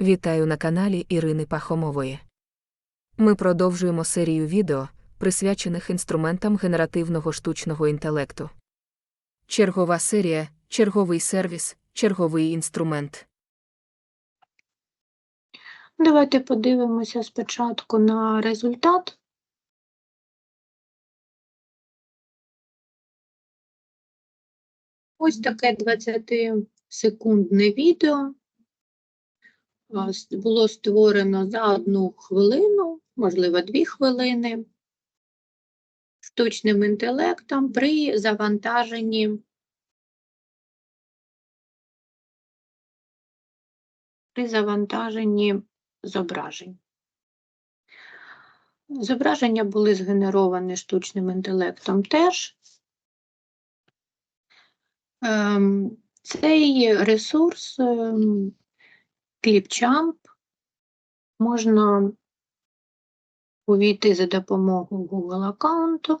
Вітаю на каналі Ірини Пахомової. Ми продовжуємо серію відео, присвячених інструментам генеративного штучного інтелекту. Чергова серія, черговий сервіс, черговий інструмент. Давайте подивимося спочатку на результат. Ось таке 20-секундне відео а, с- було створено за одну хвилину, можливо, дві хвилини, штучним інтелектом при завантаженні при завантаженні зображень. Зображення були згенеровані штучним інтелектом теж. Ем, Цей ресурс ем, Clipchamp можна увійти за допомогою Google аккаунту.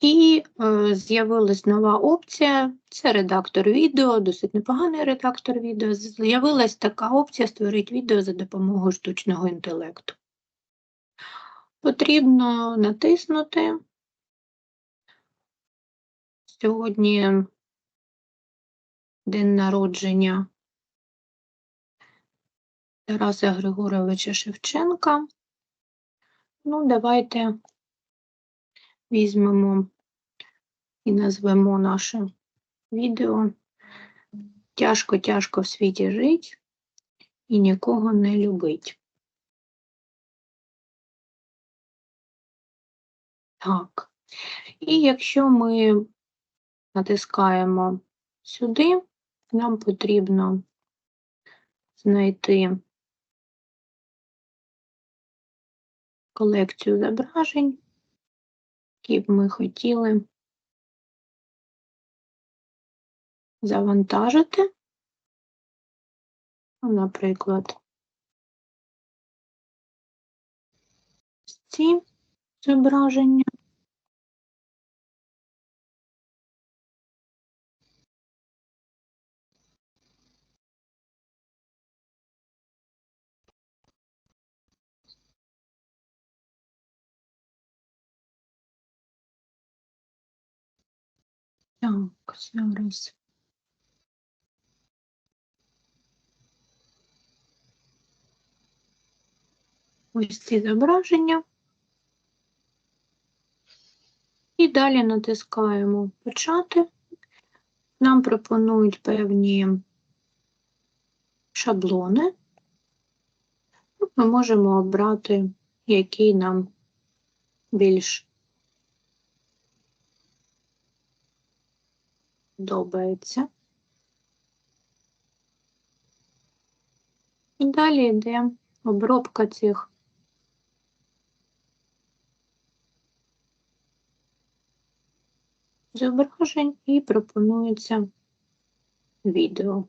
І е, з'явилась нова опція, це редактор відео, досить непоганий редактор відео. З'явилась така опція створити відео за допомогою штучного інтелекту. Потрібно натиснути. Сьогодні день народження Тараса Григоровича Шевченка. Ну, давайте візьмемо і назвемо наше відео Тяжко-тяжко в світі жить і нікого не любить. Так. І якщо ми натискаємо сюди, нам потрібно знайти колекцію зображень, які б ми хотіли завантажити. Ну, Наприклад, ці зображення. Так, зараз. Ось ці зображення. І далі натискаємо Почати. Нам пропонують певні шаблони. Ми можемо обрати, який нам більш подобається. І далі йде обробка цих зображень і пропонується відео.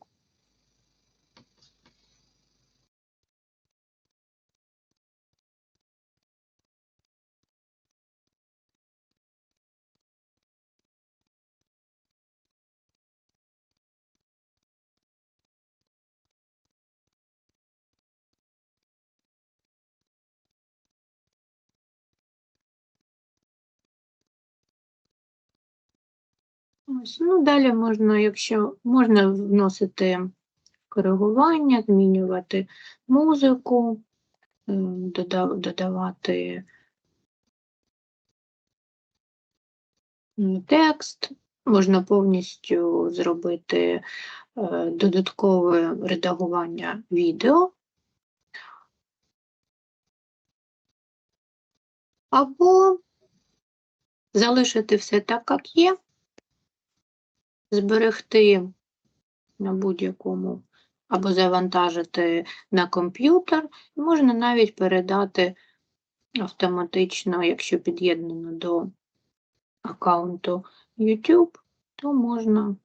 Ось, ну, далі можна, якщо можна вносити коригування, змінювати музику, е, додавати текст, можна повністю зробити е, додаткове редагування відео. Або залишити все так, як є, зберегти на будь-якому, або завантажити на комп'ютер. Можна навіть передати автоматично, якщо під'єднано до аккаунту YouTube, то можна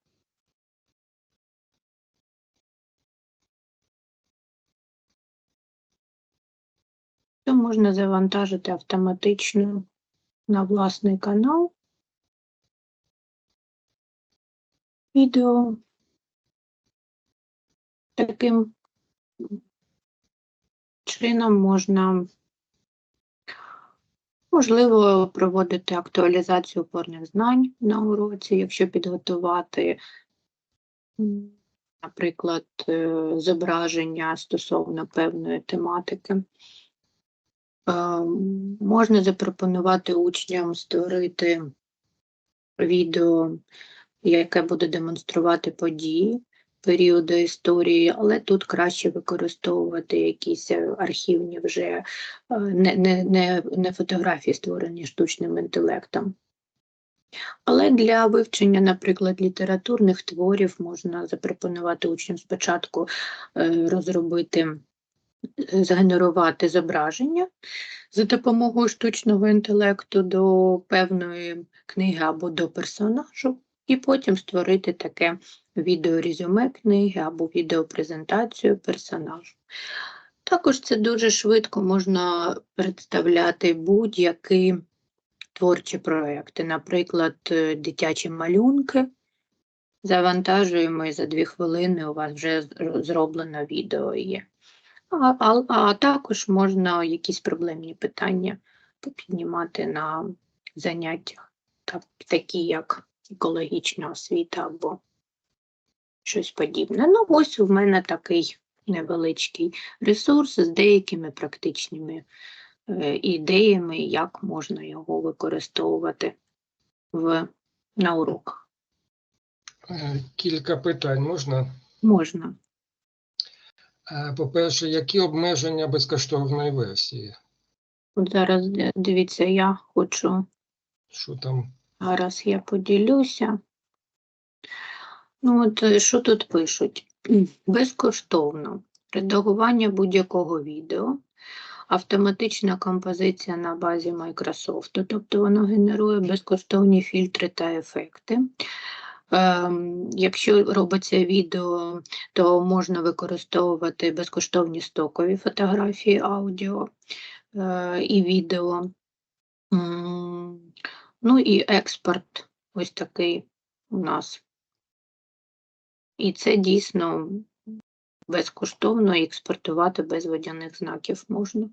то можна завантажити автоматично на власний канал відео таким чином можна, можливо, проводити актуалізацію опорних знань на уроці, якщо підготувати, наприклад, е, зображення стосовно певної тематики. Ем, Можна запропонувати учням створити відео, яке буде демонструвати події періоду історії, але тут краще використовувати якісь е, архівні вже е, не, не, не, не фотографії, створені штучним інтелектом. Але для вивчення, наприклад, літературних творів можна запропонувати учням спочатку е, розробити, згенерувати зображення за допомогою штучного інтелекту до певної книги або до персонажу, і потім створити таке відеорезюме книги або відеопрезентацію персонажу. Також це дуже швидко можна представляти будь-які творчі проекти, наприклад, е, дитячі малюнки. Завантажуємо і за дві хвилини у вас вже зроблено відео є. А, а, а також можна якісь проблемні питання піднімати на заняттях, так, такі як екологічна освіта або щось подібне. Ну, ось у мене такий невеличкий ресурс з деякими практичними е, ідеями, як можна його використовувати в, на уроках. Е, Кілька питань можна. Можна. Е, По-перше, які обмеження безкоштовної версії? От зараз дивіться, я хочу Що там? Зараз я поділюся. Ну, от е, що тут пишуть? Безкоштовно. Редагування будь-якого відео, автоматична композиція на базі Microsoft, тобто воно генерує безкоштовні фільтри та ефекти. Ем, якщо робиться відео, то можна використовувати безкоштовні стокові фотографії, аудіо е, і відео. Ну і експорт ось такий у нас. І це дійсно безкоштовно експортувати без водяних знаків можна.